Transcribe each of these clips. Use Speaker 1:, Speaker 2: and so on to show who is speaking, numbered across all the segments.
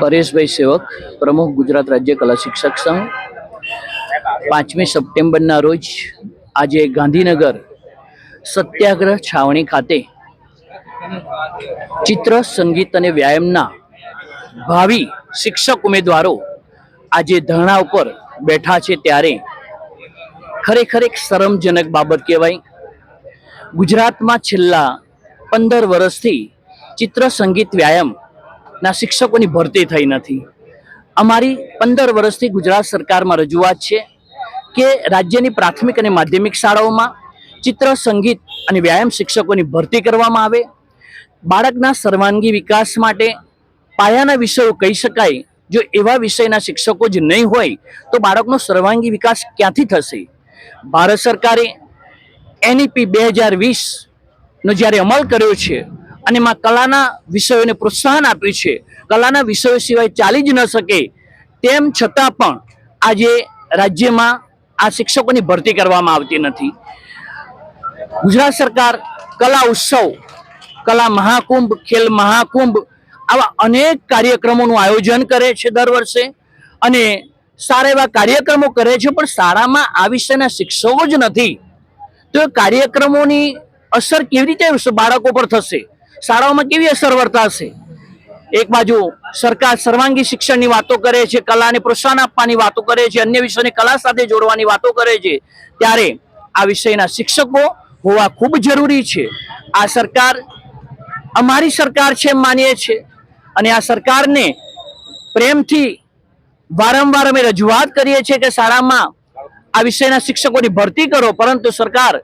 Speaker 1: પરેશભાઈ સેવક, પ્રમુખ ગુજરાત રાજ્ય કલા શિક્ષક સંઘ. પાંચમી સપ્ટેમ્બરના રોજ આજે ગાંધીનગર સત્યાગ્રહ છાવણી ખાતે ચિત્ર, સંગીત અને વ્યાયામના ભાવિ શિક્ષક ઉમેદવારો આજે ધરણા ઉપર બેઠા છે ત્યારે ખરેખર એક શરમજનક બાબત કહેવાય. ગુજરાતમાં છેલ્લા પંદર વર્ષથી ચિત્ર, સંગીત, વ્યાયામ ના, શિક્ષકોની ભરતી થઈ નથી. અમારી પંદર વર્ષથી ગુજરાત સરકારમાં રજૂઆત છે કે રાજ્યની પ્રાથમિક અને માધ્યમિક શાળાઓમાં ચિત્ર, સંગીત અને વ્યાયામ શિક્ષકોની ભરતી કરવામાં આવે. બાળકના સર્વાંગી વિકાસ માટે પાયાના વિષયો કહી શકાય. જો એવા વિષયના શિક્ષકો જ નહીં હોય, તો બાળકનો સર્વાંગી વિકાસ ક્યાંથી થશે? ભારત સરકારે એનઈપી બે હજાર વીસનો જ્યારે અમલ કર્યો છે અને એમાં કલાના વિષયોને પ્રોત્સાહન આપ્યું છે. કલાના વિષયો સિવાય ચાલી જ ન શકે તેમ છતાં પણ આજે રાજ્યમાં આ શિક્ષકોની ભરતી કરવામાં આવતી નથી. ગુજરાત સરકાર કલા ઉત્સવ, કલા મહાકુંભ, ખેલ મહાકુંભ આવા અનેક કાર્યક્રમોનું આયોજન કરે છે દર વર્ષે અને સારા એવા કાર્યક્રમો કરે છે, પણ શાળામાં આ વિષયના શિક્ષકો જ નથી. તો કાર્યક્રમોની અસર કેવી રીતે બાળકો પર થશે? શાળાઓમાં કેવી અસર વર્તાશે? એક બાજુ સરકાર સર્વાંગી શિક્ષણની વાતો કરે છે, કલાને પ્રોત્સાહન આપવાની વાતો કરે છે, અન્ય વિષયોને કલા સાથે જોડવાની વાતો કરે છે. ત્યારે આ વિષયના શિક્ષકો હોવા ખૂબ જરૂરી છે. આ સરકાર અમારી સરકાર છે માનીએ છીએ અને આ સરકારને પ્રેમથી વારંવાર અમે રજૂઆત કરીએ છીએ કે શાળામાં આ વિષયના શિક્ષકોની ભરતી કરો, પરંતુ સરકાર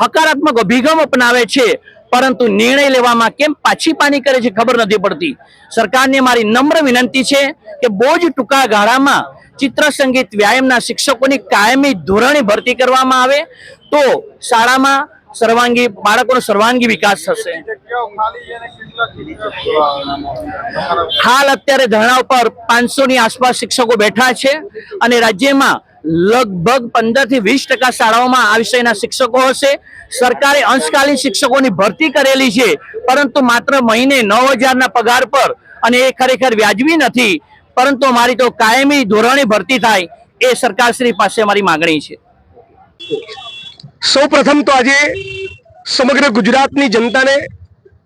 Speaker 1: હકારાત્મક અભિગમ અપનાવે છે. પરંતુ નિર્ણય લેવામાં કેમ પાછી પાની કરે છે ખબર નથી પડતી. સરકારને મારી નમ્ર વિનંતી છે કે બહુ જ ટૂંકા ગાળામાં ચિત્ર સંગીત વ્યાયામના શિક્ષકોની કાયમી ધોરણે ભરતી કરવામાં આવે તો શાળામાં સર્વાંગી બાળકોનો સર્વાંગી વિકાસ થશે. હાલ અત્યારે ધરણા ઉપર પાંચસો ની આસપાસ શિક્ષકો બેઠા છે અને રાજ્યમાં લગભગ પંદરથી વીસ ટકા શાળાઓમાં આ વિષયના શિક્ષકો હશે. સરકારે અંશકાલીન શિક્ષકોની ભરતી કરેલી છે, પરંતુ માત્ર મહિને નવ હજારના પગાર પર અને એ ખરેખર વ્યાજબી નથી, પરંતુ અમારી તો કાયમી ધોરણે ભરતી થાય એ સરકારશ્રી પાસે અમારી માગણી છે.
Speaker 2: સૌ પ્રથમ તો આજે સમગ્ર ગુજરાતની જનતાને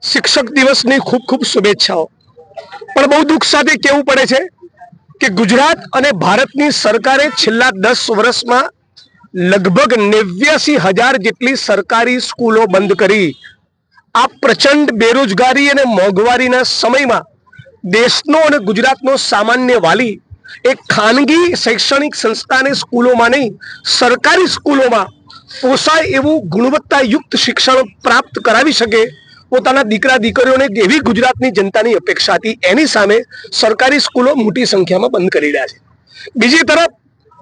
Speaker 2: શિક્ષક દિવસની ખૂબ ખૂબ શુભેચ્છાઓ. પણ બહુ દુઃખ સાથે કહેવું પડે છે કે ગુજરાત અને ભારતની સરકારે છેલ્લા દસ વર્ષમાં લગભગ નેવ્યાસી હજાર જેટલી સરકારી સ્કૂલો બંધ કરી. આ પ્રચંડ બેરોજગારી અને મોંઘવારીના સમયમાં દેશનો અને ગુજરાતનો સામાન્ય વાલી એક ખાનગી શૈક્ષણિક સંસ્થાને સ્કૂલોમાં નહીં, સરકારી સ્કૂલોમાં પોસાય એવું ગુણવત્તાયુક્ત શિક્ષણ પ્રાપ્ત કરાવી શકે પોતાના દીકરા દીકરીઓને એવી ગુજરાતની જનતાની અપેક્ષા હતી, એની સામે સરકારી સ્કૂલો મોટી સંખ્યામાં બંધ કરી રહ્યા છે. બીજી તરફ,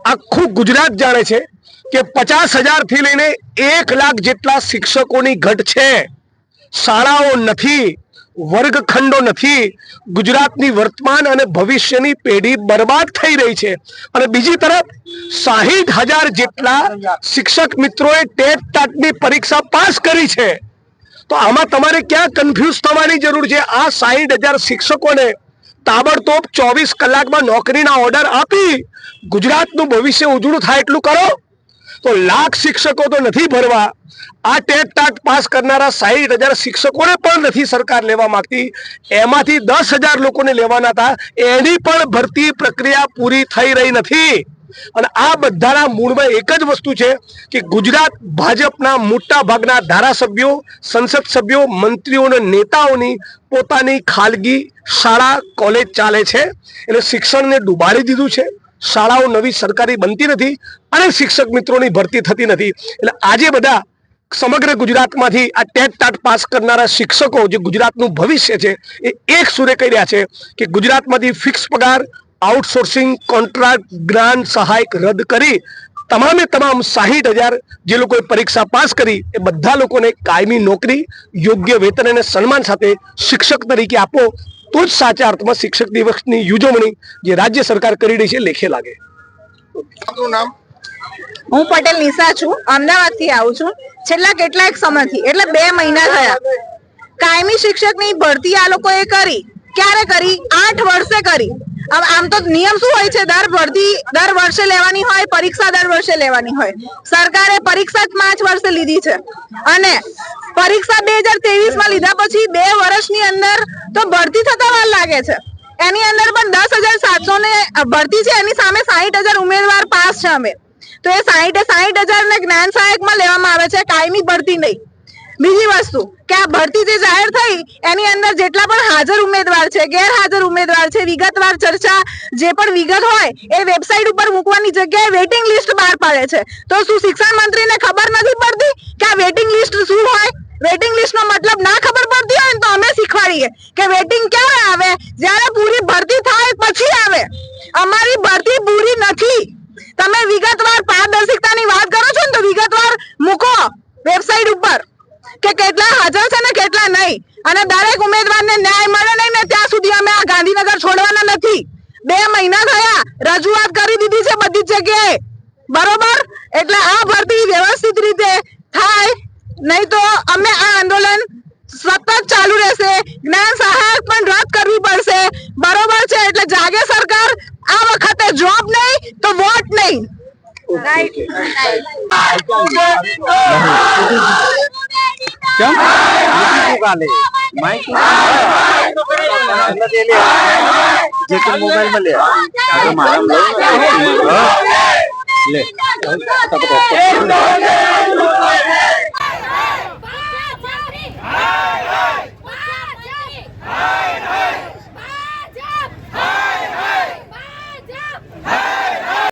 Speaker 2: આખું ગુજરાત જાણે છે કે પચાસ હજારથી લઈને એક લાખ જેટલા શિક્ષકોની ઘટ છે. શાળાઓ નથી, વર્ગખંડો નથી, ગુજરાતની વર્તમાન અને ભવિષ્યની પેઢી બરબાદ થઈ રહી છે. અને બીજી તરફ, સાહીઠ હજાર જેટલા શિક્ષક મિત્રોએ ટેટ ટાટની પરીક્ષા પાસ કરી છે. તો આમાં તમારે ક્યાં કન્ફ્યુઝ થવાની જરૂર છે? આ સાહીઠ હજાર શિક્ષકોને તાબડતોબ ચોવીસ કલાકમાં નોકરીના ઓર્ડર આપી ગુજરાતનું ભવિષ્ય ઉજળું થાય એટલું કરો. તો લાખ શિક્ષકો તો નથી ભરવા. આ ટેટ ટાટ પાસ કરનારા સાહીઠ હજાર શિક્ષકોને પણ નથી સરકાર લેવા માંગતી. એમાંથી દસ હજાર લોકોને લેવાના હતા. એની પણ ભરતી પ્રક્રિયા પૂરી થઈ રહી નથી. અને આ બધાના મૂળમાં એક જ વસ્તુ છે કે ગુજરાત ભાજપના મોટા ભાગના ધારાસભ્યો, સંસદ સભ્યો, મંત્રીઓ અને નેતાઓની પોતાની ખાલગી શાળા, કોલેજ ચાલે છે. એટલે શિક્ષણને ડૂબાડી દીધું છે. શાળાઓ નવી સરકારી બનતી નથી અને શિક્ષક મિત્રોની ભરતી થતી નથી. એટલે આજે બધા સમગ્ર ગુજરાતમાંથી આ ટેટ ટાટ પાસ કરનારા શિક્ષકો જે ગુજરાતનું ભવિષ્ય છે એ એક સુરે કહી રહ્યા છે કે ગુજરાતમાંથી ફિક્સ પગાર આઉટસોર્સિંગ કોન્ટ્રાક્ટ ગ્રાન્ટ સહાયક રદ કરી તમામે તમામ સાહીઠ હજાર જે લોકોએ પરીક્ષા પાસ કરી એ બધા લોકોને કાયમી નોકરી યોગ્ય વેતન અને સન્માન સાથે શિક્ષક તરીકે આપો તો જ સાચા અર્થમાં શિક્ષક દિવસની ઉજવણી જે રાજ્ય સરકાર કરી રહી છે લેખે લાગે.
Speaker 3: નામ?
Speaker 4: હું પટેલ નિશા છું અમદાવાદથી આવું છું. છેલ્લા કેટલાક સમયથી એટલે બે મહિના થયા. કાયમી શિક્ષકની ભરતી આ લોકોએ કરી. ક્યારે કરી? આઠ વર્ષે કરી. હવે આમ તો નિયમ શું હોય છે? દર ભરતી દર વર્ષે લેવાની હોય, પરીક્ષા દર વર્ષે લેવાની હોય. સરકારે પરીક્ષા જ પાંચ વર્ષે લીધી છે. અને પરીક્ષા બે હજાર ત્રેવીસમાં લીધા પછી બે વર્ષની અંદર તો ભરતી થતા વાર લાગે છે. એની અંદર પણ દસ હજાર સાતસો ને ભરતી છે, એની સામે સાહીઠ હજાર ઉમેદવાર પાસ છે અમે. તો એ સાહીઠે સાહીઠ હજાર ને જ્ઞાન સહાયકમાં લેવામાં આવે છે. કાયમી ભરતી નહીં. બીજી વસ્તુ કે આ ભરતી જે જાહેર થઈ, એની અંદર જેટલા પણ હાજર ઉમેદવાર છે, ગેરહાજર ઉમેદવાર છે, વિગતવાર ચર્ચા જે પણ વિગત હોય, એ વેબસાઇટ ઉપર મૂકવાની જગ્યાએ વેટિંગ લિસ્ટ બહાર પાડે છે. તો શું શિક્ષણ મંત્રીને ખબર નથી પડતી કે આ વેટિંગ લિસ્ટ શું હોય? વેટિંગ લિસ્ટ નો મતલબ ના ખબર પડતી હોય તો અમે શીખવાડીએ કે વેટિંગ ક્યારે આવે? જ્યારે પૂરી ભરતી થાય પછી આવે. અમારી ભરતી પૂરી નથી. તમે વિગતવાર પારદર્શિકતાની વાત કરો છો ને તો વિગતવાર મૂકો વેબસાઇટ ઉપર. કે કેટલા હાજર છે ને કેટલા નહીં? અને દરેક ઉમેદવારને ન્યાય મળે નહીં ને ત્યાં સુધી અમે આ ગાંધીનગર છોડવાના નથી. બે મહિના થયા રજૂઆત કરી દીધી છે બધી જગ્યાએ. બરોબર? એટલે આ ભરતી વ્યવસ્થિત રીતે થાય નહીં તો અમે આ આંદોલન સતત ચાલુ રહેશે. જ્ઞાન સહાયક પણ રદ કરવી પડશે. બરોબર છે? એટલે જાગે સરકાર આ વખતે જોબ નહીં તો વોટ નહીં.
Speaker 3: કાલે માઇક જે કે મોબાઈલમાં લે આ તો મારા લે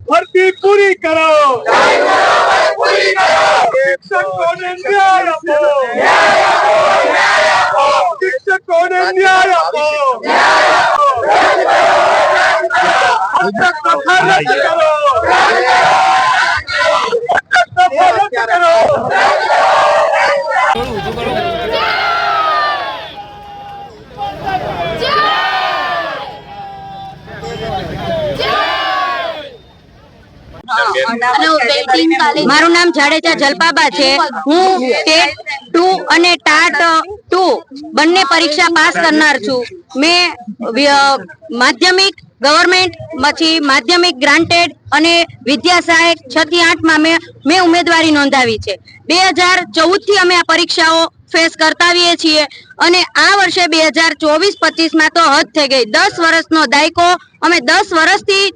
Speaker 2: ભરતી પૂરી કરો શિક્ષકોને ન્યાય આપો શિક્ષકોને ન્યાય આપો દફા રદ કરો દફા રદ કરો
Speaker 5: મારું નામ જાડેજા જલપાબા છે. હું ટેટ ટુ અને ટાટ ટુ બંને પરીક્ષા પાસ કરનાર છું. મેં માધ્યમિક ગવર્મેન્ટ પછી માધ્યમિક ગ્રાન્ટેડ અને વિદ્યા સહાયક છ થી આઠમાં મેં ઉમેદવારી નોંધાવી છે. બે હજાર ચૌદથી અમે આ પરીક્ષાઓ ફેસ કરતાવીએ છીએ અને આ વર્ષે બે હજાર ચોવીસ પચીસમાં તો હદ થઈ ગઈ. દસ વર્ષનો દાયકો અમે દસ વર્ષથી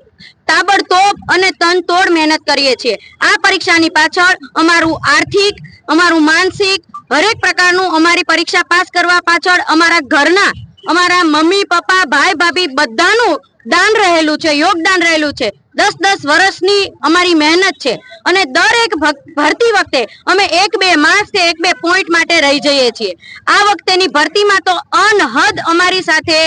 Speaker 5: તાબડતોબ અને તનતોડ મહેનત કરીએ છીએ. આ પરીક્ષાની પાછળ અમારું આર્થિક, અમારું માનસિક, હરેક પ્રકારનું અમારી પરીક્ષા પાસ કરવા પાછળ અમારા ઘરના, અમારા મમ્મી, પપ્પા, ભાઈ, ભાભી બધાનું દાન રહેલું છે, યોગદાન રહેલું છે. દસ દસ વર્ષની અમારી મહેનત છે અને દરેક ભરતી વખતે અમે એક બે માર્ક્સ કે એક બે પોઈન્ટ માટે રહી જઈએ છીએ. આ વખતેની ભરતીમાં તો અનહદ અમારી સાથે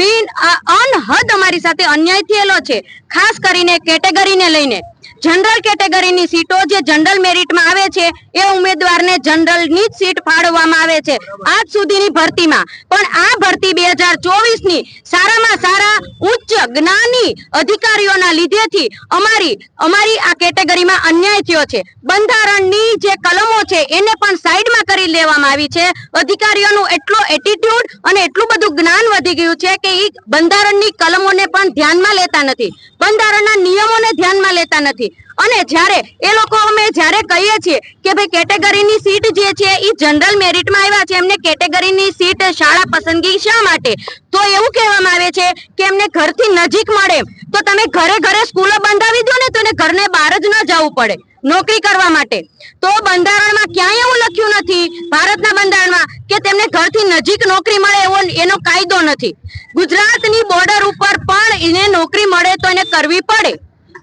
Speaker 5: બિન અનહદ અમારી સાથે અન્યાય થયેલો છે. ખાસ કરીને કેટેગરીને લઈને. જનરલ કેટેગરીની સીટો જે જનરલ મેરિટમાં આવે છે, એ ઉમેદવારને જનરલની જ સીટ ફાળવવામાં આવે છે. આજ સુધીની ભરતીમાં. પણ આ ભરતી બે હજાર ચોવીસની સારામાં સારા, ઉચ્ચ જ્ઞાની અધિકારીઓના લીધેથી અમારી અમારી આ કેટેગરીમાં અન્યાય થયો છે. બંધારણની જે કલમો છે, એને પણ સાઈડમાં કરી લેવામાં આવી છે. અધિકારીઓનું એટલો એટીટ્યુડ અને એટલું બધું જ્ઞાન વધી ગયું છે કે એ બંધારણની કલમોને પણ ધ્યાનમાં લેતા નથી. બંધારણના નિયમોને ધ્યાનમાં લેતા નથી. અને જ્યારે એ લોકો અમે જ્યારે કહીએ છીએ કે ભાઈ કેટેગરીની સીટ જે છે એ જનરલ મેરિટમાં આવ્યા છે, એમને કેટેગરીની સીટ શાળા પસંદગી શા માટે? તો એવું કહેવામાં આવે છે કે એમને ઘરથી નજીક મળે. તો તમે ઘરે ઘરે સ્કૂલો બંધાવી દો ને તો એને ઘરને બહાર જ ન જવું પડે નોકરી કરવા માટે. તો બંધારણમાં ક્યાંય એવું લખ્યું નથી, ભારતના બંધારણમાં, કે તેમને ઘરથી નજીક નોકરી મળે એવો એનો કાયદો નથી. ગુજરાતની બોર્ડર ઉપર પણ એને નોકરી મળે તો એને કરવી પડે.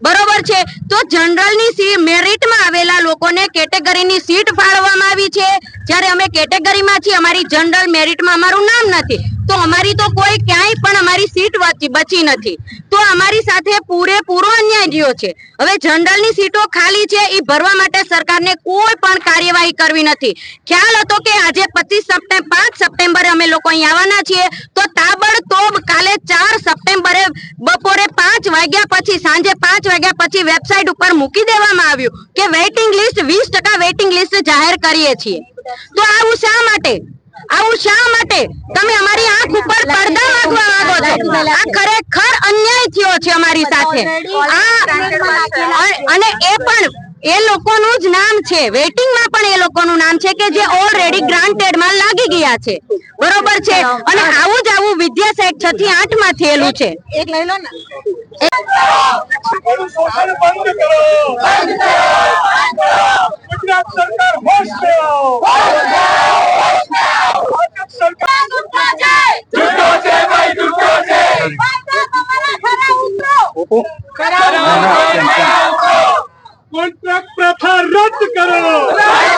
Speaker 5: બરોબર છે? તો જનરલની સી મેરિટમાં આવેલા લોકોને કેટેગરીની સીટ ફાળવવામાં આવી છે. જ્યારે અમે કેટેગરીમાં છીએ, અમારી જનરલ મેરિટમાં અમારું નામ નથી. તો અમારી તો કોઈ ક્યાંય પણ અમારી સીટ બચી નથી. તો અમારી સાથે પૂરેપૂરો અન્યાય રહ્યો છે. હવે જનરલની સીટો ખાલી છે, એ ભરવા માટે સરકારને કોઈ પણ કાર્યવાહી કરવી નથી. ખ્યાલ હતો કે આજે પચીસ સપ્ટેમ્બર પાંચ સપ્ટેમ્બરે અમે લોકો અહીં આવવાના છીએ. તો તાબડતોબ કાલે ચાર સપ્ટેમ્બરે બપોરે પાંચ વાગ્યા પછી, સાંજે પાંચ વાગ્યા પછી વેબસાઇટ ઉપર મૂકી દેવામાં આવ્યું કે વેઇટિંગ લિસ્ટ, વીસ ટકા વેઇટિંગ લિસ્ટ જાહેર કરીએ છીએ. તો આવું શા માટે? આવું શા માટે? તમે અમારી આંખ ઉપર પડદા માંગવા માંગો છો. આ ખરેખર અન્યાય થયો છે અમારી સાથે. આ અને એ પણ એ લોકોનું જ નામ છે. વેઇટિંગમાં પણ એ લોકોનું નામ છે કે જે ઓલરેડી ગ્રાન્ટેડમાં લાગી ગયા છે બરોબર છે અને આવું જ આવું વિદ્યા સેટ છ થી આઠમાં થયેલું છે
Speaker 2: કોન્ટ્રાક્ટ પ્રથા રદ કરો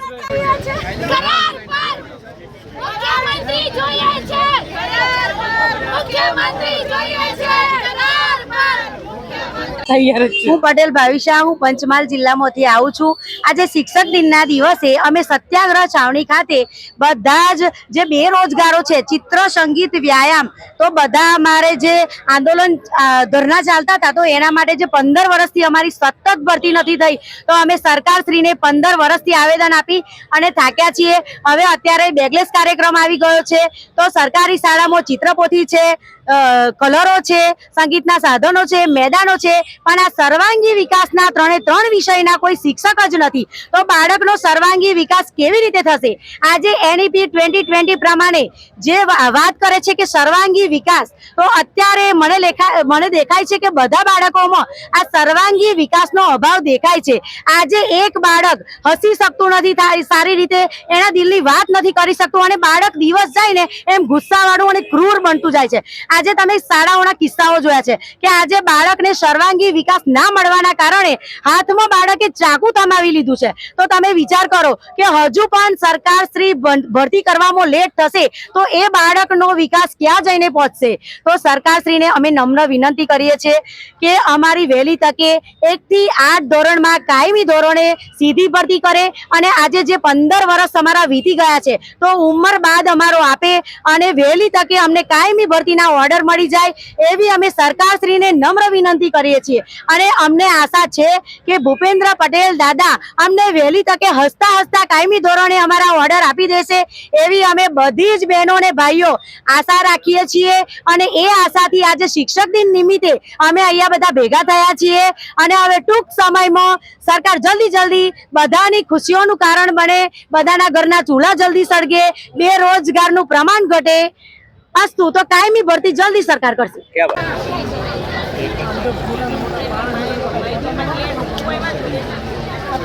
Speaker 6: this way.
Speaker 7: હું પટેલ ભાવિશા, હું પંચમહાલ જિલ્લામાંથી આવું છું. આજે શિક્ષક દિનના દિવસે અમે સત્યાગ્રહ છાવણી ખાતે બધા જ જે બેરોજગારો છે, ચિત્ર, સંગીત, વ્યાયામ, તો બધા અમારે જે આંદોલન ધરના ચાલતા હતા, તો એના માટે જે પંદર વર્ષથી અમારી સતત ભરતી નથી થઈ, તો અમે સરકારશ્રીને પંદર વર્ષથી આવેદન આપી અને થાક્યા છીએ. હવે અત્યારે બેગલેસ કાર્યક્રમ આવી ગયો છે, તો સરકારી શાળામાં ચિત્રપોથી છે કલરો છે, સંગીતના સાધનો છે, મેદાનો છે, પણ આ સર્વાંગી વિકાસના ત્રણે ત્રણ વિષયના કોઈ શિક્ષક જ નથી. તો બાળકનો સર્વાંગી વિકાસ કેવી રીતે થશે? આજે એનઈપી ટ્વેન્ટી ટ્વેન્ટી પ્રમાણે જે વાત કરે છે કે સર્વાંગી વિકાસ, તો અત્યારે મને લેખા, મને દેખાય છે કે બધા બાળકોમાં આ સર્વાંગી વિકાસનો અભાવ દેખાય છે. આજે એક બાળક હસી શકતું નથી સારી રીતે એના દિલની વાત નથી કરી શકતું અને બાળક દિવસ જાય ને એમ ગુસ્સાવાળું અને ક્રૂર બનતું જાય છે. આજે તમે શાળાઓના કિસ્સાઓ જોયા છે કે આજે બાળકને સર્વાંગી વિકાસ ના મળવાના કારણે હાથમાં બાળકે ચાકુ થમાવી લીધું છે. તો તમે વિચાર કરો કે હજુ પણ સરકાર શ્રી ભરતી કરવામાં લેટ થશે તો એ બાળકનો વિકાસ ક્યાં જઈને પહોંચશે? તો સરકારશ્રીને અમે નમ્ર વિનંતી કરીએ છીએ કે અમારી વહેલી તકે એક થી આઠ ધોરણમાં કાયમી ધોરણે સીધી ભરતી કરે અને આજે જે પંદર વર્ષ અમારા વીતી ગયા છે તો ઉંમર બાદ અમારો આપે અને વહેલી તકે અમને કાયમી ભરતીના ઓર્ડર મળી જાય એવી અમે સરકારશ્રીને નમ્ર વિનંતી કરીએ છીએ. અને અમને આશા છે કે ભૂપેન્દ્ર પટેલ દાદા અમને વહેલી તકે હસતા હસતા કાયમી ધોરણે અમારા ઓર્ડર આપી દેશે એવી અમે બધી જ બહેનો અને ભાઈઓ આશા રાખીએ છીએ. અને એ આશાથી આજે શિક્ષક દિન નિમિત્તે અમે અહીંયા બધા ભેગા થયા છીએ. અને હવે ટૂંક સમયમાં સરકાર જલ્દી જલ્દી બધાની ખુશીઓનું કારણ બને, બધાના ઘરના ચૂલા જલ્દી સળગે, બેરોજગારનું પ્રમાણ ઘટે અસ્તુ તો કાયમી ભરતી જલ્દી સરકાર કરશે.
Speaker 2: આ